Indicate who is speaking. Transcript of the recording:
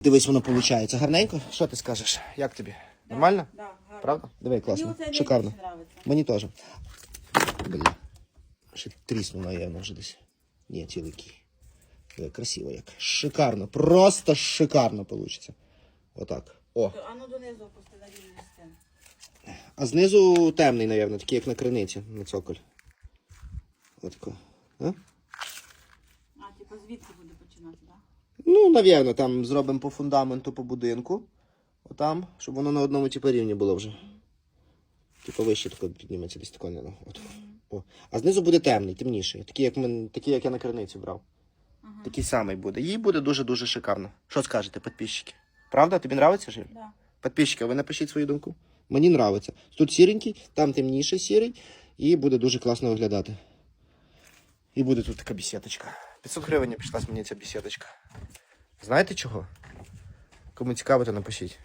Speaker 1: Дивись, воно виходить. Гарненько? Що ти скажеш? Як тобі? Нормально?
Speaker 2: Да, гарно.
Speaker 1: Правда? Диви, класно.
Speaker 2: оце
Speaker 1: Шикарно. Мені теж. Бля. Ще трісну, наверное, вже десь. Ні, ціликий. Красиво як. Шикарно. Просто шикарно вийде. Отак. О.
Speaker 2: А ну донизу опусти на рівні цим.
Speaker 1: А знизу темний, напевно, такий, як на криниці, на цоколь. Отако. А?
Speaker 2: А, типу звідси буде починати, так?
Speaker 1: Ну, напевно, там зробимо по фундаменту, по будинку. Отам, щоб воно на одному типу рівні було вже. Типу вище тако підніметься десь тако. ну, От. О. А знизу буде темний, темніший. Такий, як, ми, такий, як я на криниці брав.
Speaker 2: Ага.
Speaker 1: Такий самий буде. Їй буде дуже-дуже шикарно. Що скажете, підписчики? Правда? Тобі нравиться, Жиль?
Speaker 2: Да.
Speaker 1: Підписчики, ви напишіть свою думку. Мені нравиться. Тут сіренький, там темніше сірий, і буде дуже класно виглядати. І буде тут така бесідочка. 500 гривень пішла мені ця бесідочка. Знаєте чого? Кому цікаво, то напишіть.